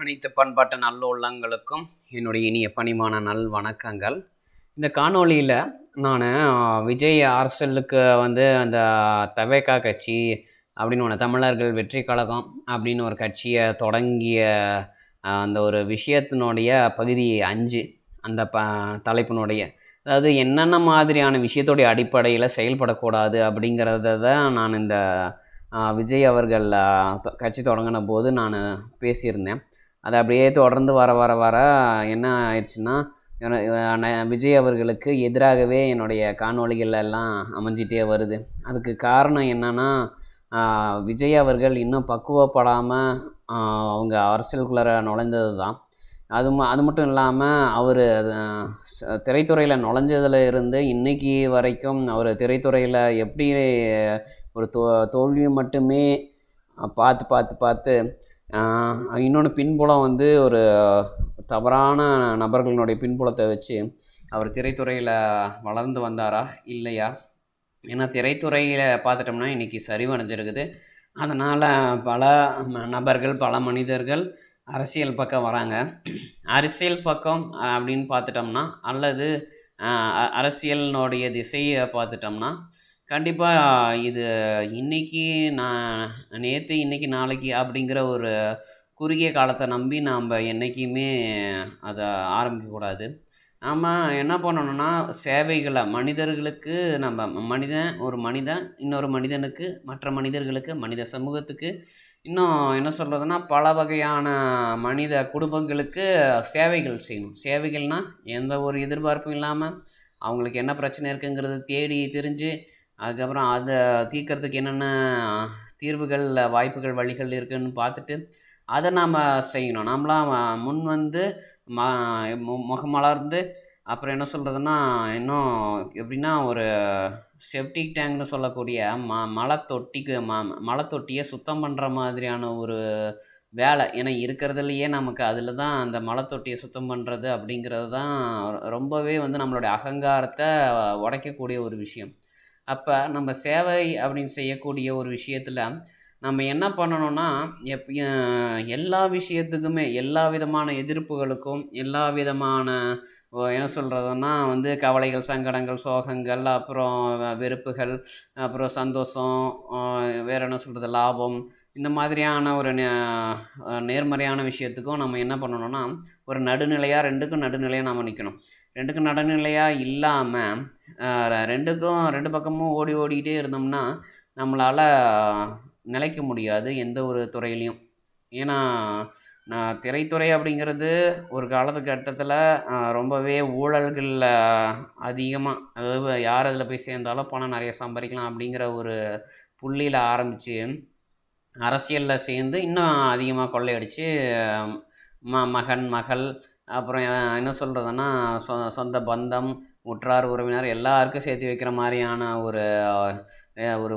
அனைத்து பண்பாட்டு நல்ல உள்ளங்களுக்கும் என்னுடைய இனிய பணிமான நல் வணக்கங்கள். இந்த காணொளியில் நான் விஜய் அரசலுக்கு வந்து அந்த தவேகா கட்சி அப்படின்னு ஒன்று தமிழர்கள் வெற்றி கழகம் அப்படின்னு ஒரு கட்சியை தொடங்கிய அந்த ஒரு விஷயத்தினுடைய பகுதி அஞ்சு அந்த ப தலைப்பினுடைய. அதாவது என்னென்ன மாதிரியான விஷயத்துடைய அடிப்படையில் செயல்படக்கூடாது அப்படிங்கிறத தான் நான் இந்த விஜய் அவர்கள் கட்சி தொடங்கின போது நான் பேசியிருந்தேன். அது அப்படியே தொடர்ந்து வர வர வர என்ன ஆயிடுச்சுன்னா விஜய் அவர்களுக்கு எதிராகவே என்னுடைய காணொளிகள் எல்லாம் அமைஞ்சிட்டே வருது. அதுக்கு காரணம் என்னன்னா விஜய் அவர்கள் இன்னும் பக்குவப்படாமல் அவங்க அரசியலுக்குள்ளார நுழைந்தது தான் அது ம அது மட்டும் இல்லாமல் அவர் திரைத்துறையில் நுழைஞ்சதுல இருந்து இன்னைக்கு வரைக்கும் அவர் திரைத்துறையில் எப்படி ஒரு தோ தோல்வியை மட்டுமே பார்த்து பார்த்து பார்த்து இன்னொன்று பின்புலம் வந்து ஒரு தவறான நபர்களினுடைய பின்புலத்தை வச்சு அவர் திரைத்துறையில் வளர்ந்து வந்தாரா இல்லையா? ஏன்னா திரைத்துறையில் பார்த்துட்டோம்னா இன்றைக்கி சரிவடைஞ்சிருக்குது அதனால் பல நபர்கள் பல மனிதர்கள் அரசியல் பக்கம் வராங்க. அரசியல் பக்கம் அப்படின்னு பார்த்துட்டோம்னா அல்லது அரசியலினுடைய திசையை பார்த்துட்டோம்னா கண்டிப்பாக இது இன்னைக்கு நான் நேற்று இன்றைக்கி நாளைக்கு அப்படிங்கிற ஒரு குறுகிய காலத்தை நம்பி நாம் என்றைக்குமே அதை ஆரம்பிக்கக்கூடாது நாம் என்ன பண்ணணும்னா சேவைகளை மனிதர்களுக்கு நம்ம மனிதன் ஒரு மனிதன் இன்னொரு மனிதனுக்கு மற்ற மனிதர்களுக்கு மனித சமூகத்துக்கு இன்னும் என்ன சொல்கிறதுனா பல வகையான மனித குடும்பங்களுக்கு சேவைகள் செய்யணும். சேவைகள்னால் எந்த ஒரு எதிர்பார்ப்பும் இல்லாமல் அவங்களுக்கு என்ன பிரச்சனை இருக்குங்கிறத தேடி தெரிஞ்சு அதுக்கப்புறம் அதை தீர்க்கறதுக்கு என்னென்ன தீர்வுகள் வாய்ப்புகள் வழிகள் இருக்குன்னு பார்த்துட்டு அதை நாம் செய்யணும். நாமளாம் முன் வந்து ம மு- முகமலர்ந்து அப்புறம் என்ன சொல்கிறதுனா இன்னும் எப்படின்னா ஒரு செப்டிக் டேங்க்னு சொல்லக்கூடிய ம மலை தொட்டிக்கு ம மலை தொட்டியை சுத்தம் பண்ணுற மாதிரியான ஒரு வேலை. ஏன்னா இருக்கிறதுலையே நமக்கு அதில் தான் அந்த மலை தொட்டியை சுத்தம் பண்ணுறது அப்படிங்கிறது தான் ரொம்பவே வந்து நம்மளுடைய அகங்காரத்தை உடைக்கக்கூடிய ஒரு விஷயம். அப்போ நம்ம சேவை அப்படின்னு செய்யக்கூடிய ஒரு விஷயத்தில் நம்ம என்ன பண்ணணும்னா எப் எல்லா விஷயத்துக்குமே எல்லா விதமான எதிர்ப்புகளுக்கும் எல்லா விதமான என்ன சொல்கிறதுனா வந்து கவலைகள் சங்கடங்கள் சோகங்கள் அப்புறம் வெறுப்புகள் அப்புறம் சந்தோஷம் வேறு என்ன சொல்கிறது லாபம் இந்த மாதிரியான ஒரு நேர்மறையான விஷயத்துக்கும் நம்ம என்ன பண்ணணும்னா ஒரு நடுநிலையாக ரெண்டுக்கும் நடுநிலையாக நாம் நிற்கணும் ரெண்டுக்கும் நடுநிலையாக இல்லாமல் ரெண்டுக்கும் ரெண்டு பக்கமும் ஓடி ஓடிக்கிட்டே இருந்தோம்னா நம்மளால் நிலைக்க முடியாது எந்த ஒரு துறையிலையும். ஏன்னா நான் திரைத்துறை அப்படிங்கிறது ஒரு காலத்துக்கட்டத்தில் ரொம்பவே ஊழல்களில் அதிகமாக அதாவது யார் அதில் போய் சேர்ந்தாலும் பணம் நிறைய சம்பாதிக்கலாம் அப்படிங்கிற ஒரு புள்ளியில் ஆரம்பித்து அரசியலில் சேர்ந்து இன்னும் அதிகமாக கொள்ளையடித்து ம மகன் மகள் அப்புறம் என்ன சொல்கிறதுனா சொ சொந்த பந்தம் உற்றார் உறவினர் எல்லாருக்கும் சேர்த்து வைக்கிற மாதிரியான ஒரு ஒரு ஒரு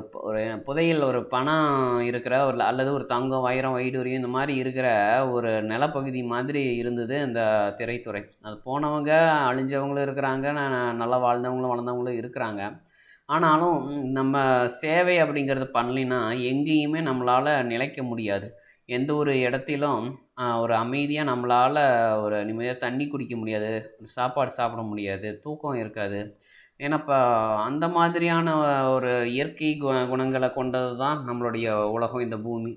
புதையல் ஒரு பணம் இருக்கிற ஒரு அல்லது ஒரு தங்கம் வைரம் வைடூரியம் இந்த மாதிரி இருக்கிற ஒரு நிலப்பகுதி மாதிரி இருந்தது இந்த திரைத்துறை. அது போனவங்க அழிஞ்சவங்களும் இருக்கிறாங்க நல்லா வாழ்ந்தவங்களும் வளர்ந்தவங்களும் இருக்கிறாங்க. ஆனாலும் நம்ம சேவை அப்படிங்கிறது பண்ணலைன்னா எங்கேயுமே நம்மளால் நிலைக்க முடியாது. எந்த ஒரு இடத்திலும் ஒரு அமைதியாக நம்மளால் ஒரு நிம்மதியாக தண்ணி குடிக்க முடியாது ஒரு சாப்பாடு சாப்பிட முடியாது தூக்கம் இருக்காது. ஏன்னா இப்போ அந்த மாதிரியான ஒரு இயற்கை கு குணங்களை கொண்டது தான் நம்மளுடைய உலகம் இந்த பூமி.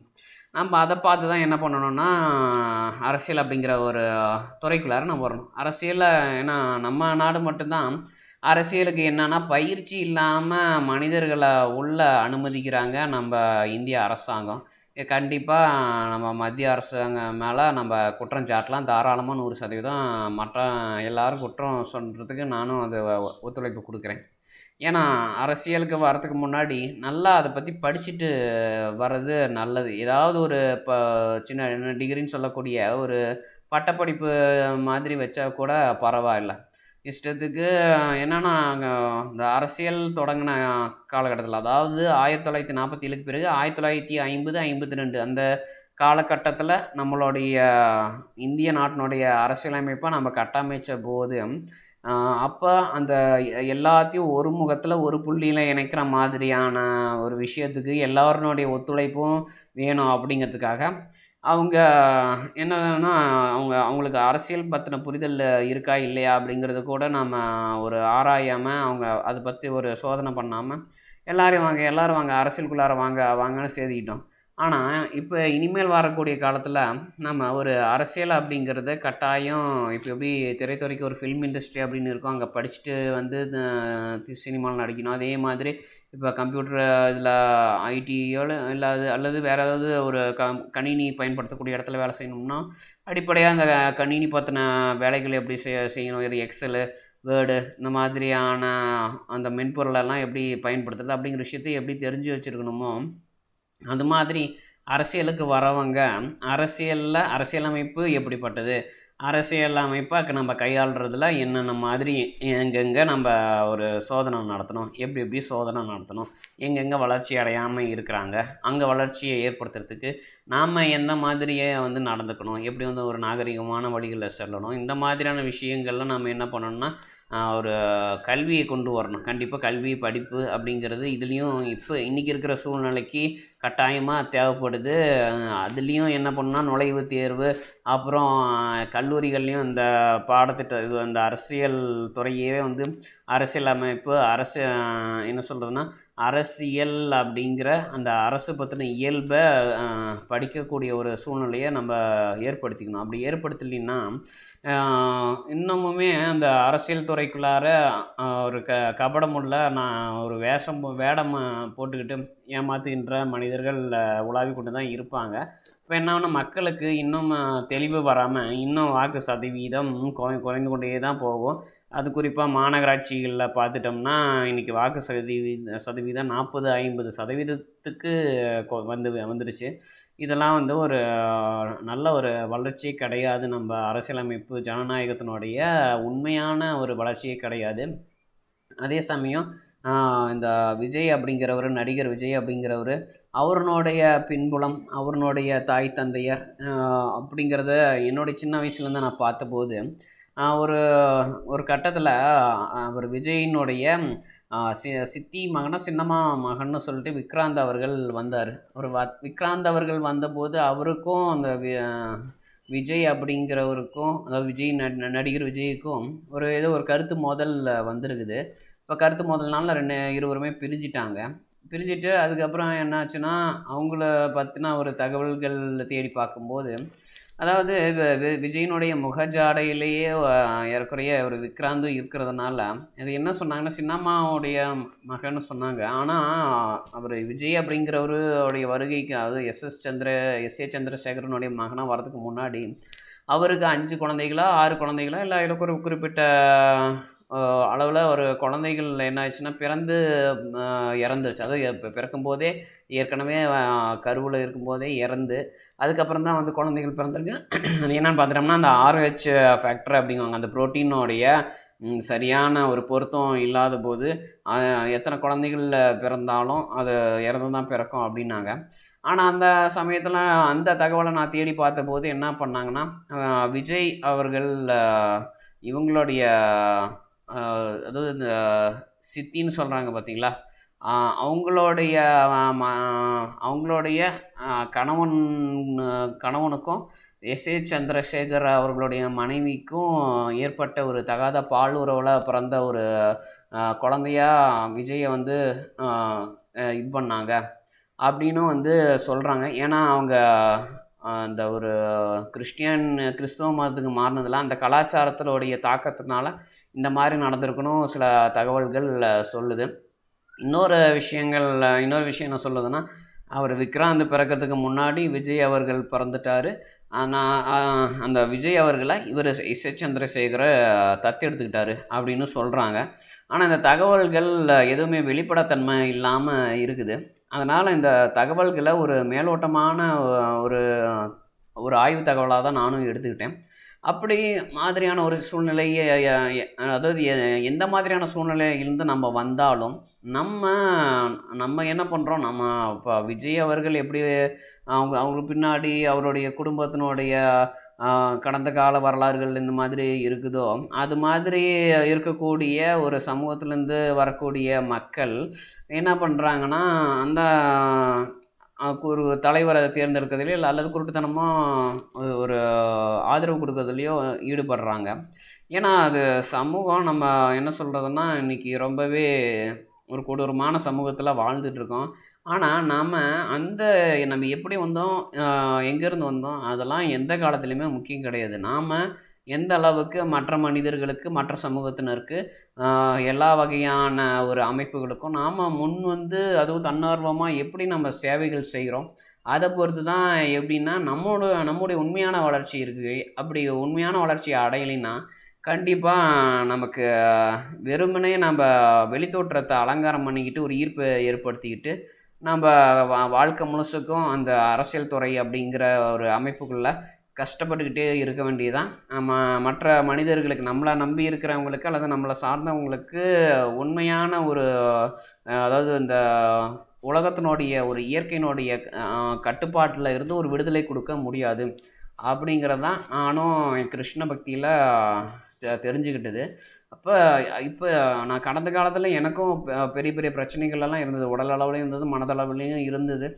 நம்ம அதை பார்த்து தான் என்ன பண்ணணும்னா அரசியல் அப்படிங்கிற ஒரு துறைக்குள்ளார நம்ம வரணும். அரசியலில் ஏன்னா நம்ம நாடு மட்டும்தான் அரசியலுக்கு என்னென்னா பயிற்சி இல்லாமல் மனிதர்களை உள்ள அனுமதிக்கிறாங்க நம்ம இந்திய அரசாங்கம். கண்டிப்பாக நம்ம மத்திய அரசாங்கம் மேலே நம்ம குற்றம் சாட்டலாம். தாராளமாக நூறு சதவீதம் மற்ற எல்லாரும் குற்றம் சொல்கிறதுக்கு நானும் அது ஒத்துழைப்பு கொடுக்குறேன். ஏன்னா அரசியலுக்கு வர்றதுக்கு முன்னாடி நல்லா அதை பற்றி படிச்சுட்டு வர்றது நல்லது. ஏதாவது ஒரு இப்போ சின்ன டிகிரின்னு சொல்லக்கூடிய ஒரு பட்டப்படிப்பு மாதிரி வச்சா கூட பரவாயில்ல. இஷ்டத்துக்கு என்னென்னா நாங்கள் இந்த அரசியல் தொடங்கின காலகட்டத்தில் அதாவது ஆயிரத்தி தொள்ளாயிரத்தி நாற்பத்தி ஏழுக்கு பிறகு ஆயிரத்தி தொள்ளாயிரத்தி ஐம்பது ஐம்பத்தி ரெண்டு அந்த காலகட்டத்தில் நம்மளுடைய இந்திய நாட்டினுடைய அரசியலமைப்பை நம்ம கட்டமைச்ச போது அப்போ அந்த எல்லாத்தையும் ஒரு முகத்தில் ஒரு புள்ளியில் இணைக்கிற மாதிரியான ஒரு விஷயத்துக்கு எல்லாருனுடைய ஒத்துழைப்பும் வேணும் அப்படிங்கிறதுக்காக அவங்க என்னன்னா அவங்க அவங்களுக்கு அரசியல் பற்றின புரிதல் இருக்கா இல்லையா அப்படிங்கிறது கூட நம்ம ஒரு ஆராயாமல் அவங்க அதை பற்றி ஒரு சோதனை பண்ணாமல் எல்லோரையும் வாங்க எல்லாரும் வாங்க அரசியலுக்குள்ளார வாங்க வாங்கன்னு சேதிக்கிட்டோம். ஆனால் இப்போ இனிமேல் வரக்கூடிய காலத்தில் நம்ம ஒரு அரசியல் அப்படிங்கிறது கட்டாயம் இப்போ எப்படி திரைத்துறைக்கு ஒரு ஃபிலிம் இண்டஸ்ட்ரி அப்படின்னு இருக்கும் அங்கே படிச்சுட்டு வந்து சினிமாவில் நடிக்கணும். அதே மாதிரி இப்போ கம்ப்யூட்டர் இதில் ஐடியோ இல்லை அது அல்லது வேறு ஏதாவது ஒரு க கணினி பயன்படுத்தக்கூடிய இடத்துல வேலை செய்யணும்னா அடிப்படையாக அந்த கணினி பற்றின வேலைகள் எப்படி செய்ய செய்யணும்? இது எக்ஸலு வேர்டு இந்த மாதிரியான அந்த மென்பொருளெல்லாம் எப்படி பயன்படுத்துறது? அப்படிங்கிற விஷயத்தை எப்படி தெரிஞ்சு வச்சுருக்கணுமோ அது மாதிரி அரசியலுக்கு வரவங்க அரசியலில் அரசியலமைப்பு எப்படிப்பட்டது? அரசியல் அமைப்பாக நம்ம கையாளுறதுல என்னென்ன மாதிரி எங்கெங்கே நம்ம ஒரு சோதனை நடத்தணும்? எப்படி எப்படி சோதனை நடத்தணும்? எங்கெங்கே வளர்ச்சி அடையாமல் இருக்கிறாங்க? அங்கே வளர்ச்சியை ஏற்படுத்துறதுக்கு நாம் எந்த மாதிரியே வந்து நடந்துக்கணும்? எப்படி வந்து ஒரு நாகரிகமான வழிகளில் செல்லணும்? இந்த மாதிரியான விஷயங்கள்லாம் நம்ம என்ன பண்ணணும்னா ஒரு கல்வியை கொண்டு வரணும். கண்டிப்பாக கல்வி படிப்பு அப்படிங்கிறது இதுலேயும் இப்போ இன்றைக்கி இருக்கிற சூழ்நிலைக்கு கட்டாயமாக தேவைப்படுது. அதுலேயும் என்ன பண்ணால் நுழைவுத் தேர்வு அப்புறம் கல்லூரிகள்லேயும் இந்த பாடத்திட்ட இது அந்த அரசியல் துறையே வந்து அரசியல் அமைப்பு அரசு என்ன சொல்கிறதுனா அரசியல் அப்படிங்கிற அந்த அரசு பற்றின இயல்பை படிக்கக்கூடிய ஒரு சூழ்நிலையை நம்ம ஏற்படுத்திக்கணும். அப்படி ஏற்படுத்தலைன்னா இன்னமுமே அந்த அரசியல் துறைக்குள்ளார ஒரு க கபடமுள்ள நான் ஒரு வேஷம் வேடம் போட்டுக்கிட்டு ஏமாத்துகின்ற மனிதர்கள் உலாவி கொண்டு தான் இருப்பாங்க. இப்போ என்ன மக்களுக்கு இன்னும் தெளிவு வராமல் இன்னும் வாக்கு சதவீதம் குறை குறைந்து கொண்டே தான் போகும். அது குறிப்பாக மாநகராட்சிகளில் பார்த்துட்டோம்னா இன்றைக்கி வாக்கு சதவீத சதவீதம் நாற்பது ஐம்பது சதவீதத்துக்கு வந்து வந்துடுச்சு. இதெல்லாம் வந்து ஒரு நல்ல ஒரு வளர்ச்சி கிடையாது. நம்ம அரசியலமைப்பு ஜனநாயகத்தினுடைய உண்மையான ஒரு வளர்ச்சியே கிடையாது. அதே சமயம் இந்த விஜய் அப்படிங்கிறவர் நடிகர் விஜய் அப்படிங்கிறவர் அவருனுடைய பின்புலம் அவருனுடைய தாய் தந்தையர் அப்படிங்கிறத என்னுடைய சின்ன வயசுலேருந்து நான் பார்த்தபோது ஒரு ஒரு கட்டத்தில் அவர் விஜயினுடைய சி சித்தி மகனா சின்னம்மா மகன்னு சொல்லிட்டு விக்ராந்த் அவர்கள் வந்தார். ஒரு வ விக்ராந்த் அவர்கள் வந்தபோது அவருக்கும் அந்த விஜய் அப்படிங்கிறவருக்கும் அதாவது விஜய் நடிகர் விஜய்க்கும் ஒரு ஏதோ ஒரு கருத்து மோதல் வந்திருக்குது. இப்போ கருத்து மோதல்னால ரெண்டு இருவருமே பிரிஞ்சிட்டாங்க. பிரிஞ்சுட்டு அதுக்கப்புறம் என்னாச்சுன்னா அவங்கள பற்றின ஒரு தகவல்கள் தேடி பார்க்கும்போது அதாவது விஜயினுடைய முகஜாடையிலேயே ஏறக்குறைய ஒரு விக்ராந்தும் இருக்கிறதுனால இது என்ன சொன்னாங்கன்னா சின்னம்மாவுடைய மகன்னு சொன்னாங்க. ஆனால் அவர் விஜய் அப்படிங்கிறவருடைய வருகைக்கு அதாவது S S Chandra S A சந்திரசேகரனுடைய மகனாக வரதுக்கு முன்னாடி அவருக்கு அஞ்சு குழந்தைகளா ஆறு குழந்தைகளா இல்லை எனக்கு ஒரு குறிப்பிட்ட அளவில் ஒரு குழந்தைகள் என்ன ஆச்சுன்னா பிறந்து இறந்துருச்சு. அதாவது இப்போ பிறக்கும்போதே ஏற்கனவே கருவில் இருக்கும்போதே இறந்து அதுக்கப்புறம் தான் வந்து குழந்தைகள் பிறந்திருக்கு. அது என்னென்னு பார்த்துட்டோம்னா அந்த ஆர்ஹெச் ஃபேக்டர் அப்படிங்குவாங்க. அந்த ப்ரோட்டீனோடைய சரியான ஒரு பொருத்தம் இல்லாத போது எத்தனை குழந்தைகள் பிறந்தாலும் அது இறந்து தான் பிறக்கும் அப்படின்னாங்க. ஆனால் அந்த சமயத்தில் அந்த தகவலை நான் தேடி பார்த்தபோது என்ன பண்ணாங்கன்னா விஜய் அவர்கள் இவங்களுடைய அதாவது இந்த சித்தின்னு சொல்கிறாங்க பார்த்தீங்களா அவங்களுடைய அவங்களுடைய கணவன் கணவனுக்கும் எஸ். ஏ. சந்திரசேகர் அவர்களுடைய மனைவிக்கும் ஏற்பட்ட ஒரு தகாத பால் உறவில் பிறந்த ஒரு குழந்தையாக விஜயை வந்து இது பண்ணாங்க. அப்படின்னும் வந்து சொல்கிறாங்க ஏன்னா அவங்க அந்த ஒரு கிறிஸ்டியன் கிறிஸ்துவ மதத்துக்கு மாறினதில் அந்த கலாச்சாரத்தினுடைய தாக்கத்தினால இந்த மாதிரி நடந்திருக்கணும் சில தகவல்கள் சொல்லுது. இன்னொரு விஷயங்கள் இன்னொரு விஷயம் என்ன சொல்லுதுன்னா அவர் விக்ராந்த் பிறக்கிறதுக்கு முன்னாடி விஜய் அவர்கள் பிறந்துட்டார். ஆனால் அந்த விஜய் அவர்களை இவர் இசை சந்திரசேகரை தத்தெடுத்துக்கிட்டாரு அப்படின்னு சொல்கிறாங்க ஆனால் இந்த தகவல்கள் எதுவுமே வெளிப்படத்தன்மை இல்லாமல் இருக்குது. அதனால் இந்த தகவல்களை ஒரு மேலோட்டமான ஒரு ஒரு ஆய்வு தகவலாக தான் நானும் எடுத்துக்கிட்டேன். அப்படி மாதிரியான ஒரு சூழ்நிலையை அதாவது எந்த மாதிரியான சூழ்நிலையிலிருந்து நம்ம வந்தாலும் நம்ம நம்ம என்ன பண்ணுறோம் நம்ம இப்போ விஜய் அவர்கள் எப்படி அவங்க அவங்களுக்கு பின்னாடி அவருடைய குடும்பத்தினுடைய கடந்த கால வரலாறுகள் இந்த மாதிரி இருக்குதோ அது மாதிரி இருக்கக்கூடிய ஒரு சமூகத்துலேருந்து வரக்கூடிய மக்கள் என்ன பண்ணுறாங்கன்னா அந்த ஒரு தலைவரை தேர்ந்தெடுக்கிறதுலையோ இல்லை அல்லது குருட்டுத்தனமாக ஒரு ஆதரவு கொடுக்கறதுலையோ ஈடுபடுறாங்க. ஏன்னா அது சமூகம் நம்ம என்ன சொல்கிறதுன்னா இன்றைக்கி ரொம்பவே ஒரு கொடூரமான சமூகத்தில் வாழ்ந்துட்டுருக்கோம் ஆனால் நாம் அந்த நம்ம எப்படி வந்தோம் எங்கேருந்து வந்தோம் அதெல்லாம் எந்த காலத்துலேயுமே முக்கியம் கிடையாது. நாம் எந்த அளவுக்கு மற்ற மனிதர்களுக்கு மற்ற சமூகத்தினருக்கு எல்லா வகையான ஒரு அமைப்புகளுக்கும் நாம் முன் வந்து அதுவும் தன்னார்வமாக எப்படி நம்ம சேவைகள் செய்கிறோம் அதை பொறுத்து தான் எப்படின்னா நம்மளோட நம்முடைய உண்மையான வளர்ச்சி இருக்குது அப்படி உண்மையான வளர்ச்சி அடையலைன்னா கண்டிப்பாக நமக்கு வெறுமனே நம்ம வெளித்தோற்றத்தை அலங்காரம் பண்ணிக்கிட்டு ஒரு ஈர்ப்பை ஏற்படுத்திக்கிட்டு நம்ம வா வாழ்க்கை முழுசுக்கும் அந்த அரசியல் துறை அப்படிங்கிற ஒரு அமைப்புக்குள்ளே கஷ்டப்பட்டுக்கிட்டே இருக்க வேண்டியதான் நம்ம மற்ற மனிதர்களுக்கு நம்மளை நம்பி இருக்கிறவங்களுக்கு அல்லது நம்மளை சார்ந்தவங்களுக்கு உண்மையான ஒரு அதாவது இந்த உலகத்தினுடைய ஒரு இயற்கையினுடைய கட்டுப்பாட்டில் இருந்து ஒரு விடுதலை கொடுக்க முடியாது. அப்படிங்கிறது தான் நானும் என் கிருஷ்ண பக்தியில் தெரிஞ்சுக்கிட்டது. அப்போ இப்போ நான் கடந்த காலத்தில் எனக்கும் பெரிய பெரிய பிரச்சனைகள் எல்லாம் இருந்தது. உடல் அளவுலையும் இருந்தது மனதளவுலையும் இருந்தது.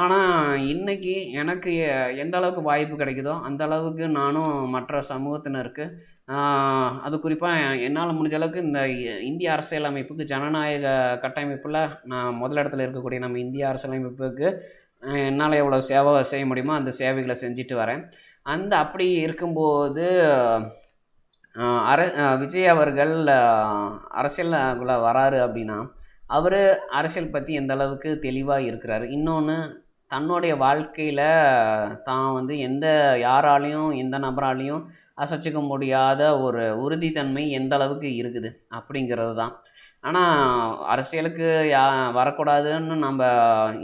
ஆனால் இன்னைக்கு எனக்கு எந்த அளவுக்கு வாய்ப்பு கிடைக்குதோ அந்த அளவுக்கு நானும் மற்ற சமூகத்தினருக்கு அது குறிப்பாக என்னால் முடிஞ்ச அளவுக்கு இந்த இந்திய அரசியலமைப்புக்கு ஜனநாயக கட்டமைப்பில் நான் முதலிடத்தில் இருக்கக்கூடிய நம்ம இந்திய அரசியலமைப்புக்கு என்னால் எவ்வளோ சேவை செய்ய முடியுமோ அந்த சேவைகளை செஞ்சுட்டு வரேன். அந்த அப்படி இருக்கும்போது அர விஜய் அவர்கள் அரசியலுக்குள்ளே வராரு அப்படின்னா அவர் அரசியல் பற்றி எந்த அளவுக்கு தெளிவாக இருக்கிறாரு? இன்னொன்று தன்னுடைய வாழ்க்கையில் தான் வந்து எந்த யாராலையும் எந்த நபராலையும் அசைச்சிக்க முடியாத ஒரு உறுதித்தன்மை எந்த அளவுக்கு இருக்குது? அப்படிங்கிறது தான். ஆனால் அரசியலுக்கு யா வரக்கூடாதுன்னு நம்ம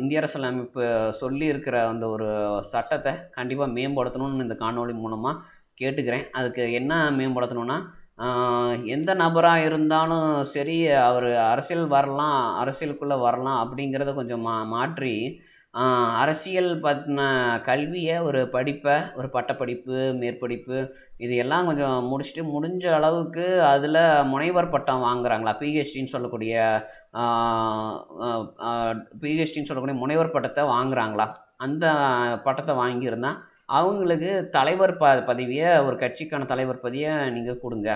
இந்திய அரசியலமைப்பு சொல்லி இருக்கிற அந்த ஒரு சட்டத்தை கண்டிப்பாக மேம்படுத்தணும்னு இந்த காணொளி மூலமாக கேட்டுக்கிறேன். அதுக்கு என்ன மேம்படுத்தணும்னா எந்த நபராக இருந்தாலும் சரி அவர் அரசியல் வரலாம் அரசியலுக்குள்ளே வரலாம் அப்படிங்கிறத கொஞ்சம் மா மாற்றி அரசியல் பற்றின கல்வியை ஒரு படிப்பை ஒரு பட்டப்படிப்பு மேற்படிப்பு இது எல்லாம் கொஞ்சம் முடிச்சுட்டு முடிஞ்ச அளவுக்கு அதில் முனைவர் பட்டம் வாங்குறாங்களா? பிஹெச்டின்னு சொல்லக்கூடிய பிஹெச்டின்னு சொல்லக்கூடிய முனைவர் பட்டத்தை வாங்குறாங்களா? அந்த பட்டத்தை வாங்கியிருந்தா அவங்களுக்கு தலைவர் ப பதவியை ஒரு கட்சிக்கான தலைவர் பதவியை நீங்கள் கொடுங்க.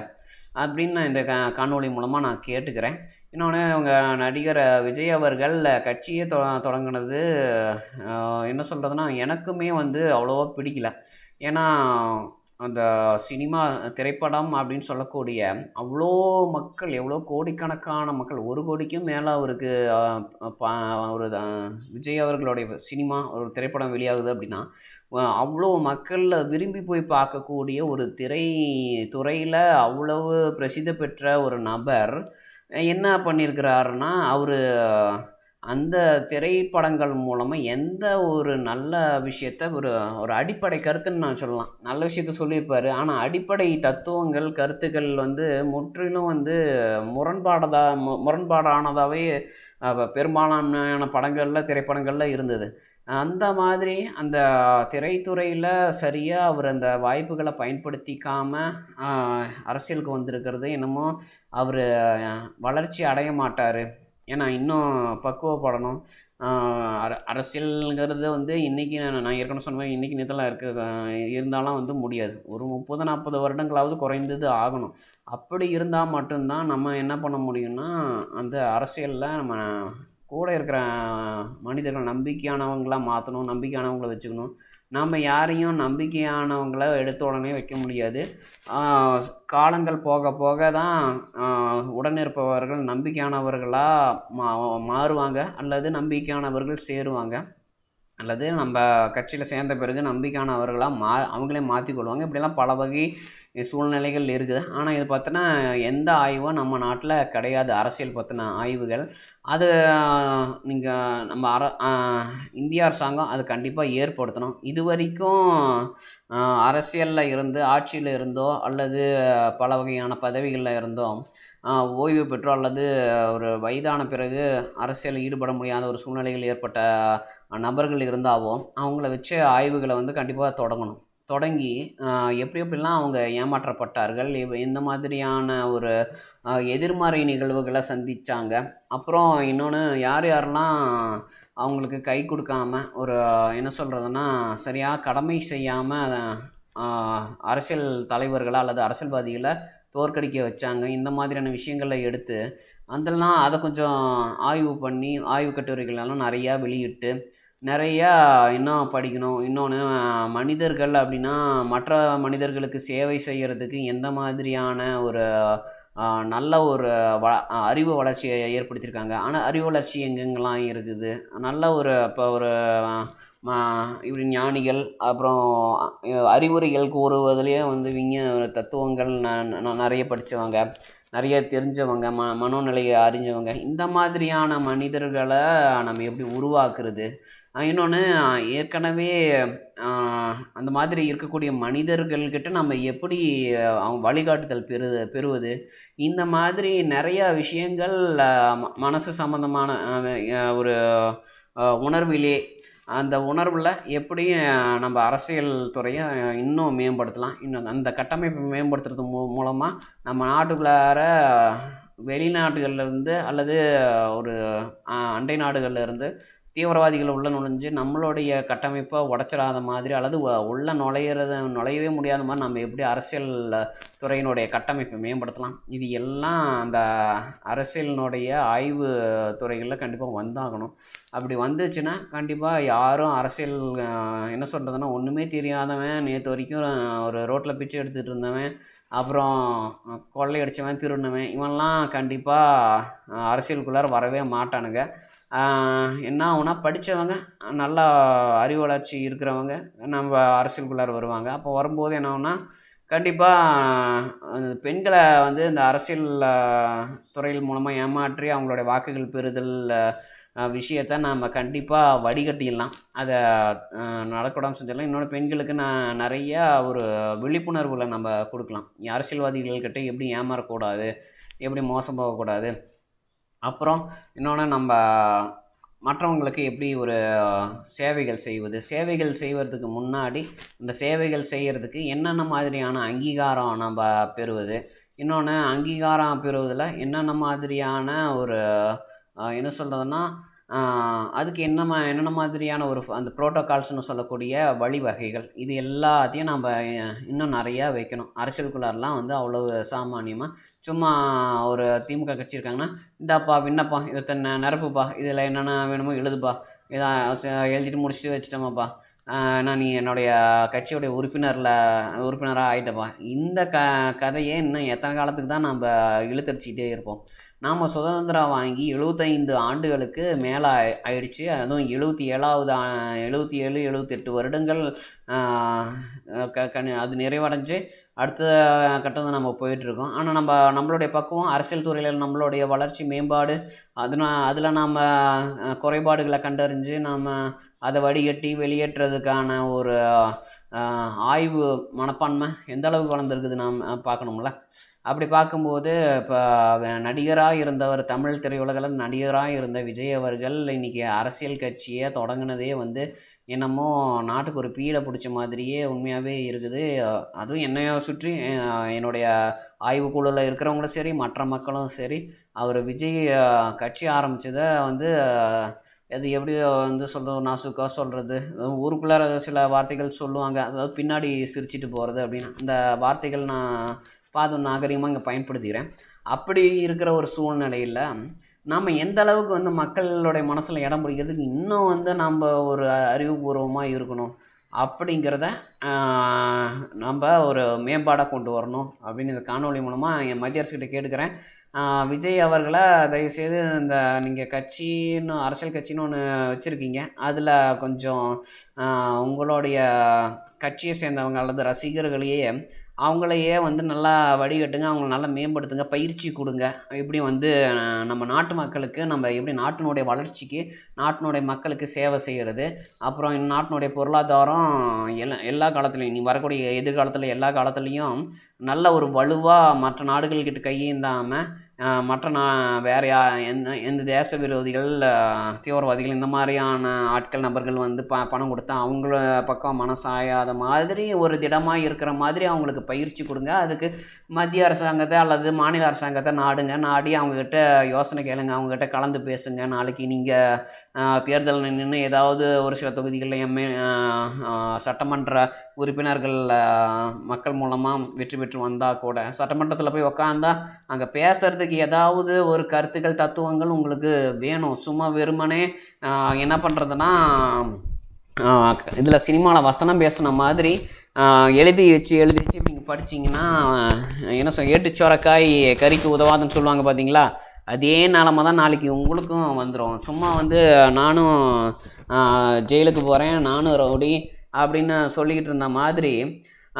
அப்படின்னு நான் இந்த க காணொளி மூலமாக நான் கேட்டுக்கிறேன். இன்னொன்று அவங்க நடிகர் விஜய் அவர்கள் கட்சியே தொ தொடங்கினது என்ன சொல்கிறதுனா எனக்குமே வந்து அவ்வளோவா பிடிக்கல. ஏன்னா அந்த சினிமா திரைப்படம் அப்படின்னு சொல்லக்கூடிய அவ்வளோ மக்கள் எவ்வளோ கோடிக்கணக்கான மக்கள் ஒரு கோடிக்கும் மேலே அவருக்கு ஒரு விஜய் அவர்களுடைய சினிமா ஒரு திரைப்படம் வெளியாகுது அப்படின்னா அவ்வளோ மக்களில் விரும்பி போய் பார்க்கக்கூடிய ஒரு திரை துறையில் அவ்வளவு பிரசித்தி பெற்ற ஒரு நபர் என்ன பண்ணியிருக்கிறாருன்னா அவர் அந்த திரைப்படங்கள் மூலமாக எந்த ஒரு நல்ல விஷயத்த ஒரு ஒரு அடிப்படை கருத்துன்னு நான் சொல்லலாம். நல்ல விஷயத்த சொல்லியிருப்பார். ஆனால் அடிப்படை தத்துவங்கள் கருத்துக்கள் வந்து முற்றிலும் வந்து முரண்பாடதா மு முரண்பாடானதாகவே பெரும்பாலான படங்களில் திரைப்படங்களில் இருந்தது. அந்த மாதிரி அந்த திரைத்துறையில் சரியாக அவர் அந்த வாய்ப்புகளை பயன்படுத்திக்காமல் அரசியலுக்கு வந்திருக்கிறது என்னமோ அவர் வளர்ச்சி அடைய மாட்டார். ஏன்னா இன்னும் பக்குவப்படணும். அர அரசியலுங்கிறது வந்து இன்றைக்கி நான் நான் ஏற்கனவே சொன்னேன் இன்றைக்கி நேரத்தில் இருக்க இருந்தாலும் வந்து முடியாது. ஒரு முப்பது நாற்பது வருடங்களாவது குறைந்தது ஆகணும். அப்படி இருந்தால் மட்டும்தான் நம்ம என்ன பண்ண முடியும்னா அந்த அரசியலில் நம்ம கூட இருக்கிற மனிதர்கள் நம்பிக்கையானவங்களாக மாற்றணும் நம்பிக்கையானவங்களை வச்சுக்கணும். நாம் யாரையும் நம்பிக்கையானவங்கள எடுத்த உடனே வைக்க முடியாது. காலங்கள் போக போக தான் உடனிருப்பவர்கள் நம்பிக்கையானவர்களாக மா மாறுவாங்க அல்லது நம்பிக்கையானவர்கள் சேருவாங்க. அல்லது நம்ம கட்சியில் சேர்ந்த பிறகு நம்பிக்கையானவர்களாக மா அவங்களே மாற்றிக்கொள்வாங்க இப்படிலாம் பல வகை சூழ்நிலைகள் இருக்குது. ஆனால் இது பார்த்தினா எந்த ஆய்வும் நம்ம நாட்டில் கிடையாது. அரசியல் பற்றின ஆய்வுகள். அது நீங்கள் நம்ம அர இந்திய அரசாங்கம் அது கண்டிப்பாக ஏற்படுத்தணும். இது வரைக்கும் அரசியலில் இருந்து ஆட்சியில் இருந்தோ அல்லது பல வகையான பதவிகளில் இருந்தோ ஓய்வு பெற்றோ அல்லது ஒரு வயதான பிறகு அரசியலில் ஈடுபட முடியாத ஒரு சூழ்நிலைகள் ஏற்பட்ட நபர்கள் இருந்தாவோ அவங்கள வச்சு ஆய்வுகளை வந்து கண்டிப்பாக தொடங்கணும். தொடங்கி எப்படி எப்படிலாம் அவங்க ஏமாற்றப்பட்டார்கள் எந்த இந்த மாதிரியான ஒரு எதிர்மறை நிகழ்வுகளை சந்திச்சாங்க. அப்புறம் இன்னொன்று யார் யாரெல்லாம் அவங்களுக்கு கை கொடுக்காம ஒரு என்ன சொல்கிறதுனா சரியாக கடமை செய்யாமல் அரசியல் தலைவர்களை அல்லது அரசியல்வாதிகளை தோற்கடிக்க வச்சாங்க. இந்த மாதிரியான விஷயங்களை எடுத்து அதெல்லாம் அதை கொஞ்சம் ஆய்வு பண்ணி ஆய்வு கட்டுரைகளெல்லாம் நிறையா வெளியிட்டு நிறையா இன்னும் படிக்கணும். இன்னொன்று மனிதர்கள் அப்படின்னா மற்ற மனிதர்களுக்கு சேவை செய்கிறதுக்கு எந்த மாதிரியான ஒரு நல்ல ஒரு வ அறிவு வளர்ச்சியை ஏற்படுத்தியிருக்காங்க. ஆனால் அறிவு வளர்ச்சி எங்கெங்கெல்லாம் இருக்குது? நல்ல ஒரு இப்போ ஒரு இப்படி ஞானிகள் அப்புறம் அறிவுரைகள் கூறுவதிலேயே வந்து விஞ்ஞ தத்துவங்கள் ந ந- நிறைய படித்தவங்க நிறைய தெரிஞ்சவங்க ம மனோநிலையை அறிஞ்சவங்க இந்த மாதிரியான மனிதர்களை நம்ம எப்படி உருவாக்குறது? இன்னொன்று ஏற்கனவே அந்த மாதிரி இருக்கக்கூடிய மனிதர்கள்கிட்ட நம்ம எப்படி அவங்க வழிகாட்டுதல் பெறு பெறுவது? இந்த மாதிரி நிறைய விஷயங்கள் ம- மனசு சம்மந்தமான ஒரு உணர்விலே அந்த உணர்வில் எப்படி நம்ம அரசியல் துறையை இன்னும் மேம்படுத்தலாம்? இன்னும் அந்த கட்டமைப்பை மேம்படுத்துறது மூ மூலமாக நம்ம நாட்டுக்குள்ளார வெளிநாட்டுகள்ல இருந்து அல்லது ஒரு அண்டை நாடுகள்ல இருந்து தீவிரவாதிகள் உள்ள நுழைஞ்சு நம்மளுடைய கட்டமைப்பை உடச்சிடாத மாதிரி அல்லது உள்ளே உள்ள நுழையிறது நுழையவே முடியாத மாதிரி நம்ம எப்படி அரசியல் துறையினுடைய கட்டமைப்பை மேம்படுத்தலாம்? இது எல்லாம் அந்த அரசியலினுடைய ஆய்வு துறைகளில் கண்டிப்பாக வந்தாகணும். அப்படி வந்துச்சுன்னா கண்டிப்பாக யாரும் அரசியல் என்ன சொல்கிறதுனா ஒன்றுமே தெரியாதவன் நேற்று வரைக்கும் ஒரு ரோட்டில் பிச்சை எடுத்துகிட்டு இருந்தவன் அப்புறம் கொள்ளையடித்தவன் திருடினவன் இவன்லாம் கண்டிப்பாக அரசியலுக்குள்ளார வரவே மாட்டானுங்க. என்ன ஆகுனா படித்தவங்க நல்லா அறிவு வளர்ச்சி இருக்கிறவங்க நம்ம அரசியலுக்குள்ளார வருவாங்க. அப்போ வரும்போது என்ன ஆகுனா கண்டிப்பாக பெண்களை வந்து இந்த அரசியல் துறையில் மூலமாக ஏமாற்றி அவங்களுடைய வாக்குகள் பெறுதல் விஷயத்த நம்ம கண்டிப்பாக வடிகட்டிடலாம். அதை நடக்கூடாமல் செஞ்சிடலாம். இன்னொன்று பெண்களுக்கு நான் நிறையா ஒரு விழிப்புணர்வுகளை நம்ம கொடுக்கலாம். அரசியல்வாதிகள்கிட்ட எப்படி ஏமாறக்கூடாது? எப்படி மோசம் போகக்கூடாது? அப்புறம் இன்னொன்று நம்ம மற்றவங்களுக்கு எப்படி ஒரு சேவைகள் செய்வது? சேவைகள் செய்வதுக்கு முன்னாடி இந்த சேவைகள் செய்கிறதுக்கு என்னென்ன மாதிரியான அங்கீகாரம் நம்ம பெறுவது? இன்னொன்று அங்கீகாரம் பெறுவதில் என்னென்ன மாதிரியான ஒரு என்ன சொல்கிறதுன்னா அதுக்கு என்னமா என்னென்ன மாதிரியான ஒரு அந்த ப்ரோட்டோகால்ஸ்னு சொல்லக்கூடிய வழிவகைகள் இது எல்லாத்தையும் நம்ம இன்னும் நிறையா வைக்கணும். அரசியலுக்குள்ளாரெலாம் வந்து அவ்வளோ சாமானியமாக சும்மா ஒரு திமுக கட்சி இருக்காங்கன்னா இந்தாப்பா விண்ணப்பா இத்தனை நிரப்புப்பா இதில் என்னென்ன வேணுமோ எழுதுப்பா இதை எழுதிட்டு முடிச்சுட்டு வச்சிட்டோமாப்பா நான் நீ என்னுடைய கட்சியுடைய உறுப்பினரில் உறுப்பினராக ஆகிட்டப்பா இந்த க கதையே இன்னும் எத்தனை காலத்துக்கு தான் நம்ம இழுத்தடிச்சிக்கிட்டே இருப்போம். நாம் சுதந்திரம் வாங்கி எழுபத்தைந்து ஆண்டுகளுக்கு மேலே ஆயிடுச்சு. அதுவும் எழுபத்தி ஏழாவது எழுபத்தி ஏழு எழுபத்தெட்டு வருடங்கள் க அது நிறைவடைஞ்சு அடுத்த கட்டத்தில் நம்ம போயிட்டுருக்கோம். ஆனால் நம்ம நம்மளுடைய பக்குவம் அரசியல் துறையில் நம்மளுடைய வளர்ச்சி மேம்பாடு அதுனா அதில் நாம் குறைபாடுகளை கண்டறிஞ்சு நாம் அதை வடிகட்டி வெளியேற்றுறதுக்கான ஒரு ஆய்வு மனப்பான்மை எந்த அளவுக்கு வளர்ந்துருக்குது நாம் பார்க்கணும்ல? அப்படி பார்க்கும்போது இப்போ நடிகராக இருந்தவர் தமிழ் திரையுலகில் நடிகராக இருந்த விஜய் அவர்கள் இன்றைக்கி அரசியல் கட்சியை தொடங்கினதே வந்து என்னமோ நாட்டுக்கு ஒரு பீடை பிடிச்ச மாதிரியே உண்மையாகவே இருக்குது. அதுவும் என்னைய சுற்றி என்னுடைய ஆய்வுக்குழுவில் இருக்கிறவங்களும் சரி மற்ற மக்களும் சரி அவர் விஜய் கட்சி ஆரம்பித்ததை வந்து அது எப்படி வந்து சொல்கிறது நாசுக்காக சொல்கிறது ஊருக்குள்ளார சில வார்த்தைகள் சொல்லுவாங்க. அதாவது பின்னாடி சிரிச்சிட்டு போகிறது அப்படின்னு. அந்த வார்த்தைகள் நான் பார்த்து நாகரிகமாக இங்கே பயன்படுத்திக்கிறேன். அப்படி இருக்கிற ஒரு சூழ்நிலையில் நாம் எந்த அளவுக்கு வந்து மக்களுடைய மனசில் இடம் பிடிக்கிறதுக்கு இன்னும் வந்து நம்ம ஒரு அறிவுபூர்வமாக இருக்கணும். அப்படிங்கிறத நம்ம ஒரு மேம்பாடாக கொண்டு வரணும் அப்படின்னு இந்த காணொளி மூலமாக என் மத்திய அரசுக்கிட்ட கேட்டுக்கிறேன். விஜய் அவர்களை தயவுசெய்து இந்த நீங்கள் கட்சின்னு அரசியல் கட்சின்னு ஒன்று வச்சுருக்கீங்க. அதில் கொஞ்சம் உங்களுடைய கட்சியை சேர்ந்தவங்க அல்லது ரசிகர்களையே அவங்களையே வந்து நல்லா வடிகட்டுங்க அவங்கள நல்லா மேம்படுத்துங்க பயிற்சி கொடுங்க. எப்படி வந்து நம்ம நாட்டு மக்களுக்கு நம்ம எப்படி நாட்டினுடைய வளர்ச்சிக்கு நாட்டினுடைய மக்களுக்கு சேவை செய்கிறது அப்புறம் நாட்டினுடைய பொருளாதாரம் எல்லா எல்லா காலத்துலேயும் நீ வரக்கூடிய எதிர்காலத்தில் எல்லா காலத்துலேயும் நல்ல ஒரு வலுவாக மற்ற நாடுகள்கிட்ட கையேந்தாமல் மற்ற நா வேறு யா எந்த எந்த தேச விரோதிகள் தீவிரவாதிகள் இந்த மாதிரியான ஆட்கள் நபர்கள் வந்து ப பணம் கொடுத்தா அவங்கள பக்கம் மனசாயாத மாதிரி ஒரு திடமாக இருக்கிற மாதிரி அவங்களுக்கு பயிற்சி கொடுங்க. அதுக்கு மத்திய அரசாங்கத்தை அல்லது மாநில அரசாங்கத்தை நாடுங்க. நாடி அவங்கக்கிட்ட யோசனை கேளுங்க. அவங்கக்கிட்ட கலந்து பேசுங்க. நாளைக்கு நீங்கள் தேர்தல் நின்று ஏதாவது ஒரு சில தொகுதிகளில் எம்ஏ சட்டமன்ற உறுப்பினர்கள் மக்கள் மூலமாக வெற்றி பெற்று வந்தால் கூட சட்டமன்றத்தில் போய் உக்காந்தா அங்கே பேசுறதுக்கு ஏதாவது ஒரு கருத்துக்கள் தத்துவங்கள் உங்களுக்கு வேணும். சும்மா வெறுமனே என்ன பண்ணுறதுன்னா இதில் சினிமாவில் வசனம் பேசின மாதிரி எழுதி வச்சு எழுதி வச்சு நீங்கள் படிச்சீங்கன்னா என்ன சொல் ஏட்டுச்சோரக்காய் கறிக்கு உதவாதுன்னு சொல்லுவாங்க பார்த்தீங்களா அதே நிலமை தான் நாளைக்கு உங்களுக்கும் வந்துடும் சும்மா வந்து நானும் ஜெயிலுக்கு போகிறேன் நானும் ரவுடி அப்படின்னு சொல்லிக்கிட்டு இருந்த மாதிரி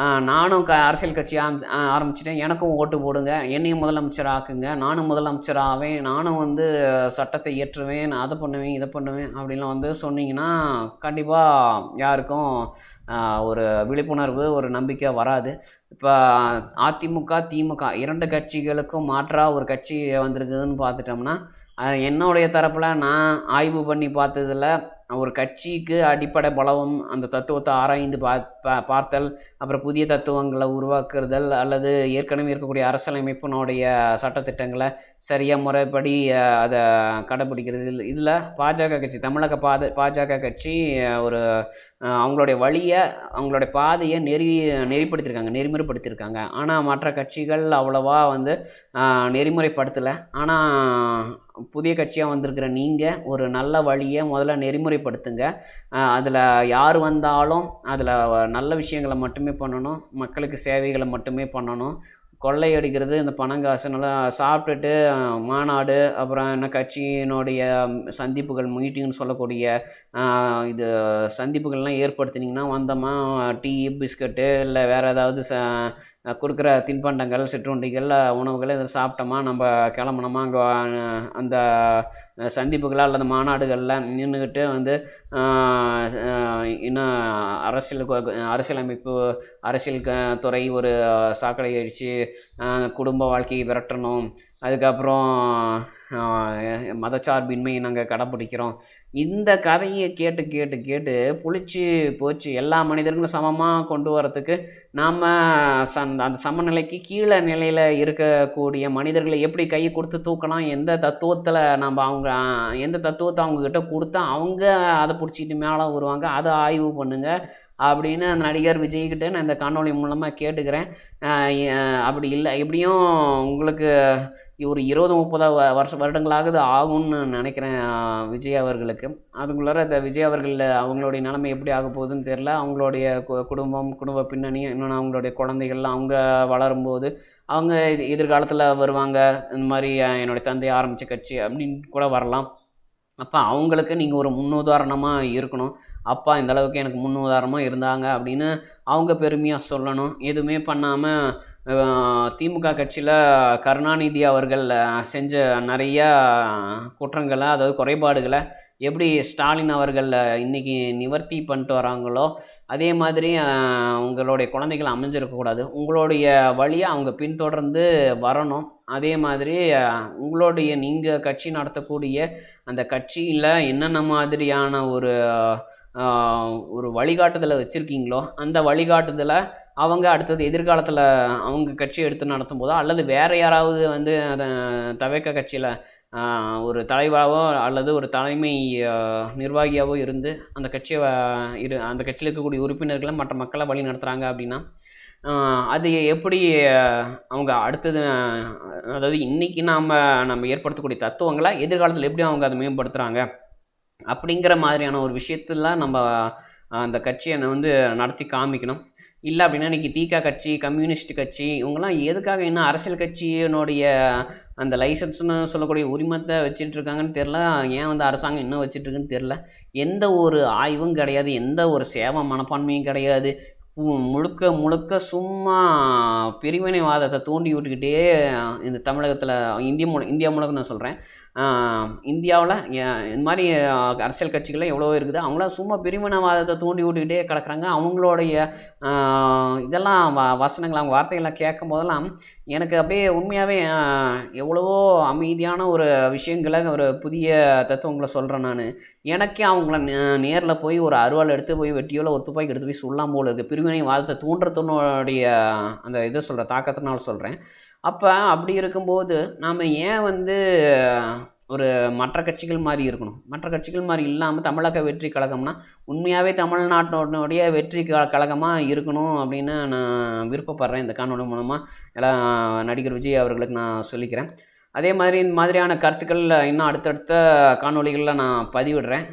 நானும் க அரசியல் கட்சி ஆ- ஆரம்பிச்சிட்டேன். எனக்கும் ஓட்டு போடுங்க. என்னையும் முதலமைச்சர் ஆக்குங்க. நானும் முதலமைச்சர் ஆவேன். நானும் வந்து சட்டத்தை இயற்றுவேன். நான் அதை பண்ணுவேன் இதை பண்ணுவேன் அப்படின்லாம் வந்து சொன்னீங்கன்னா கண்டிப்பாக யாருக்கும் ஒரு விழிப்புணர்வு ஒரு நம்பிக்கை வராது. இப்போ அதிமுக திமுக இரண்டு கட்சிகளுக்கும் மாற்றாக ஒரு கட்சி வந்திருக்குதுன்னு பார்த்துட்டோம்னா என்னுடைய தரப்பில் நான் ஆய்வு பண்ணி பார்த்ததுல ஒரு கட்சிக்கு அடிப்படை பலவும் அந்த தத்துவத்தை ஆராய்ந்து பா பா- பார்த்தல் அப்புறம் புதிய தத்துவங்களை உருவாக்குறதல் அல்லது ஏற்கனவே இருக்கக்கூடிய அரசியலமைப்பினுடைய சட்டத்திட்டங்களை சரியாக முறைப்படி அதை கடைப்பிடிக்கிறது. இதில் பாஜக கட்சி தமிழக பாத பாஜக கட்சி ஒரு அவங்களுடைய வழியை அவங்களுடைய பாதையை நெறி நெறிப்படுத்தியிருக்காங்க நெறிமுறைப்படுத்தியிருக்காங்க. ஆனால் மற்ற கட்சிகள் அவ்வளோவா வந்து நெறிமுறைப்படுத்தலை. ஆனால் புதிய கட்சியாக வந்திருக்கிற நீங்கள் ஒரு நல்ல வழியை முதல்ல நெறிமுறைப்படுத்துங்க. அதில் யார் வந்தாலும் அதில் நல்ல விஷயங்களை மட்டுமே பண்ணணும். மக்களுக்கு சேவைகளை மட்டுமே பண்ணணும். கொள்ளையடிக்கிறது இந்த பணங்காசு நல்லா சாப்பிட்டுட்டு மாநாடு அப்புறம் என்ன கட்சியினுடைய சந்திப்புகள் மீட்டிங்னு சொல்லக்கூடிய இது சந்திப்புகள்லாம் ஏற்படுத்தினீங்கன்னா வந்தோமா டீ பிஸ்கட்டு இல்லை வேறு ஏதாவது ச கொடுக்குற தின்பண்டங்கள் சிற்றுண்டிகள் உணவுகள் இதை சாப்பிட்டோமா நம்ம கிளம்புனோமா அங்கே அந்த சந்திப்புகளாக அல்லது மாநாடுகளில் நின்றுக்கிட்டு வந்து இன்னும் அரசியல் அரசியலமைப்பு அரசியல் க- துறை ஒரு சாக்கடை அடித்து குடும்ப வாழ்க்கையை விரட்டணும். அதுக்கப்புறம் மதச்சார்பின்மையை நாங்கள் கடைப்பிடிக்கிறோம் இந்த கதையை கேட்டு கேட்டு கேட்டு புளிச்சு போச்சு. எல்லா மனிதர்களும் சமமாக கொண்டு வரத்துக்கு நாம் சந் அந்த சமநிலைக்கு கீழே நிலையில் இருக்கக்கூடிய மனிதர்களை எப்படி கை கொடுத்து தூக்கலாம்? எந்த தத்துவத்தில் நம்ம அவங்க எந்த தத்துவத்தை அவங்கக்கிட்ட கொடுத்தா அவங்க அதை பிடிச்சிட்டு மேலே வருவாங்க? அதை ஆய்வு பண்ணுங்கள் அப்படின்னு நடிகர் விஜய்கிட்ட நான் இந்த காணொலி மூலமாக கேட்டுக்கிறேன். அப்படி இல்லை. எப்படியும் உங்களுக்கு ஒரு இருபது முப்பதாக வருஷ வருடங்களாகுது ஆகும்னு நினைக்கிறேன் விஜய் அவர்களுக்கு. அதுக்குள்ளார இந்த விஜய் அவர்கள் அவங்களுடைய நிலைமை எப்படி ஆக போகுதுன்னு தெரில அவங்களுடைய கு- குடும்பம் குடும்ப பின்னணி இன்னொன்று அவங்களுடைய குழந்தைகள்லாம் அவங்க வளரும்போது அவங்க எதிர்காலத்தில் வருவாங்க. இந்த மாதிரி என்னுடைய தந்தை ஆரம்பித்த கட்சி அப்படின்னு கூட வரலாம். அப்போ அவங்களுக்கு நீங்கள் ஒரு முன்னுதாரணமாக இருக்கணும். அப்பா இந்த அளவுக்கு எனக்கு முன்னுதாரணமாக இருந்தாங்க அப்படின்னு அவங்க பெருமையாக சொல்லணும். எதுவுமே பண்ணாமல் திமுக கட்சியில் கருணாநிதி அவர்கள் செஞ்ச நிறைய குற்றங்களை அதாவது குறைபாடுகளை எப்படி ஸ்டாலின் அவர்கள் இன்றைக்கி இன்னைக்கு நிவர்த்தி பண்ணிட்டு வராங்களோ அதே மாதிரி உங்களுடைய குழந்தைகள் அமைஞ்சிருக்கக்கூடாது உங்களுடைய வழியை அவங்க பின்தொடர்ந்து வரணும். அதே மாதிரி உங்களுடைய நீங்கள் கட்சி நடத்தக்கூடிய அந்த கட்சியில் என்னென்ன மாதிரியான ஒரு ஒரு வழிகாட்டுதலை வச்சுருக்கீங்களோ அந்த வழிகாட்டுதலை அவங்க அடுத்தது எதிர்காலத்தில் அவங்க கட்சி எடுத்து நடத்தும் போதோ அல்லது வேறு யாராவது வந்து அதை தவேக்க கட்சியில் ஒரு தலைவராகவோ அல்லது ஒரு தலைமை நிர்வாகியாவோ இருந்து அந்த கட்சியை இரு அந்த கட்சியில் இருக்கக்கூடிய உறுப்பினர்களை மற்ற மக்களை வழி நடத்துகிறாங்க அப்படின்னா அது எப்படி அவங்க அடுத்தது அதாவது இன்றைக்கி நாம் நம்ம ஏற்படுத்தக்கூடிய தத்துவங்களை எதிர்காலத்தில் எப்படி அவங்க அதை மேம்படுத்துகிறாங்க அப்படிங்கிற மாதிரியான ஒரு விஷயத்தில் நம்ம அந்த கட்சியை வந்து நடத்தி காமிக்கணும். இல்லை அப்படின்னா இன்றைக்கி தீகா கட்சி கம்யூனிஸ்ட் கட்சி இவங்கெல்லாம் எதுக்காக இன்னும் அரசியல் கட்சியினுடைய அந்த லைசன்ஸ்னு சொல்லக்கூடிய உரிமத்தை வச்சிட்ருக்காங்கன்னு தெரில ஏன் வந்து அரசாங்கம் இன்னும் வச்சிட்ருக்குன்னு தெரில எந்த ஒரு ஆய்வும் கிடையாது. எந்த ஒரு சேவை மனப்பான்மையும் கிடையாது. முழுக்க முழுக்க சும்மா பிரிவினைவாதத்தை தூண்டி விட்டுக்கிட்டே இந்த தமிழகத்தில் இந்திய முழு இந்தியா முழுக்க நான் சொல்கிறேன் இந்தியாவில் இந்த மாதிரி அரசியல் கட்சிகள்லாம் எவ்வளோ இருக்குது. அவங்களாம் சும்மா பிரிவினைவாதத்தை தூண்டி விட்டுக்கிட்டே கிடக்குறாங்க. அவங்களுடைய இதெல்லாம் வ வசனங்கள் அவங்க வார்த்தைகளை கேட்கும் போதெல்லாம் எனக்கு அப்படியே உண்மையாகவே எவ்வளவோ அமைதியான ஒரு விஷயங்களை ஒரு புதிய தத்துவங்களை சொல்கிறேன் நான். எனக்கே அவங்கள நேரில் போய் ஒரு அருவாள் எடுத்து போய் வெட்டியோல ஒரு துப்பாக்கி எடுத்து போய் சொல்லலாம் போல இருக்குது பிரிவினை வாதத்தை தூண்டுறதுனுடைய அந்த இதை சொல்கிற தாக்கத்தினால சொல்கிறேன் அப்போ அப்படி இருக்கும்போது நாம் ஏன் வந்து ஒரு மற்ற கட்சிகள் மாதிரி இருக்கணும். மற்ற கட்சிகள் மாதிரி இல்லாமல் தமிழக வெற்றி கழகம்னா உண்மையாகவே தமிழ்நாட்டினுடைய வெற்றி க கழகமாக இருக்கணும் அப்படின்னு நான் விருப்பப்படுறேன். இந்த காணொலி மூலமாக எல்லாம் நடிகர் விஜய் அவர்களுக்கு நான் சொல்லிக்கிறேன். அதே மாதிரி இந்த மாதிரியான கருத்துக்கள் இன்னும் அடுத்தடுத்த காணொளிகளில் நான் பதிவிடுறேன்.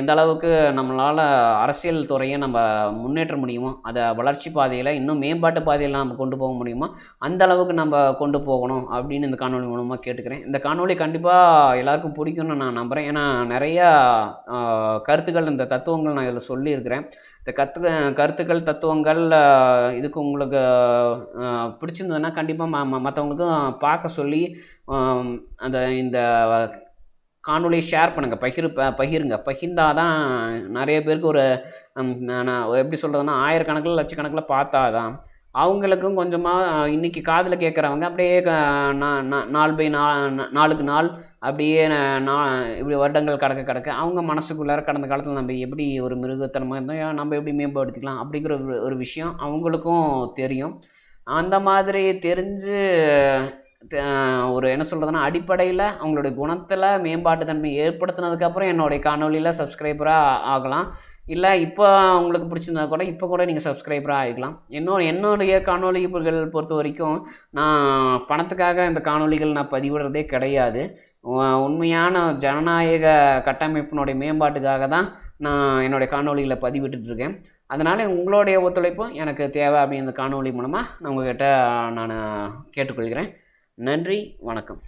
எந்த அளவுக்கு நம்மளால் அரசியல் துறையை நம்ம முன்னேற்ற முடியுமோ அதை வளர்ச்சி பாதையில் இன்னும் மேம்பாட்டு பாதையில் நம்ம கொண்டு போக முடியுமோ அந்த அளவுக்கு நம்ம கொண்டு போகணும் அப்படின்னு இந்த காணொலி மூலமாக கேட்டுக்கிறேன். இந்த காணொலி கண்டிப்பாக எல்லாருக்கும் பிடிக்கும்னு நான் நம்புகிறேன் ஏன்னா நிறையா கருத்துக்கள் இந்த தத்துவங்கள் நான் இதில் சொல்லியிருக்கிறேன். இந்த கத்து கருத்துக்கள் தத்துவங்கள் இதுக்கு உங்களுக்கு பிடிச்சிருந்ததுன்னா கண்டிப்பாக ம மற்றவங்களுக்கும் பார்க்க சொல்லி அந்த இந்த காணொலியை ஷேர் பண்ணுங்கள் பகிர் ப பகிருங்க. பகிர்ந்தால் தான் நிறைய பேருக்கு ஒரு நான் எப்படி சொல்கிறதுனா ஆயிரக்கணக்கில் லட்சக்கணக்கில் பார்த்தா தான் அவங்களுக்கும் கொஞ்சமாக இன்றைக்கி காதில் கேட்குறவங்க அப்படியே நான் நாலு பை நா- நாளுக்கு நாள் அப்படியே நான் இப்படி வருடங்கள் கடக்க கடக்க அவங்க மனசுக்குள்ளார கடந்த காலத்தில் நம்ம எப்படி ஒரு மிருகத்தனமாக இருந்தோம்? நம்ம எப்படி மேம்படுத்திக்கலாம்? அப்படிங்கிற ஒரு ஒரு விஷயம் அவங்களுக்கும் தெரியும். அந்த மாதிரி தெரிஞ்சு ஒரு என்ன சொல்கிறதுனா அடிப்படையில் அவங்களுடைய குணத்தில் மேம்பாட்டு தன்மை ஏற்படுத்தினதுக்கப்புறம் என்னுடைய காணொலியில் சப்ஸ்கிரைபராக ஆகலாம். இல்லை இப்போ உங்களுக்கு பிடிச்சிருந்தா கூட இப்போ கூட நீங்கள் சப்ஸ்கிரைபராக ஆகிக்கலாம் என்னோட என்னுடைய காணொலிகள் பொறுத்த வரைக்கும் நான் பணத்துக்காக இந்த காணொலிகள் நான் பதிவிடுறதே கிடையாது. உண்மையான ஜனநாயக கட்டமைப்பினுடைய மேம்பாட்டுக்காக தான் நான் என்னுடைய காணொலிகளை பதிவிட்டுட்டு இருக்கேன். அதனால் உங்களுடைய ஒத்துழைப்பும் எனக்கு தேவை அப்படிங்கிற காணொலி காணொளி மூலமாக நான் உங்ககிட்ட நான் கேட்டுக்கொள்கிறேன். நன்றி வணக்கம்.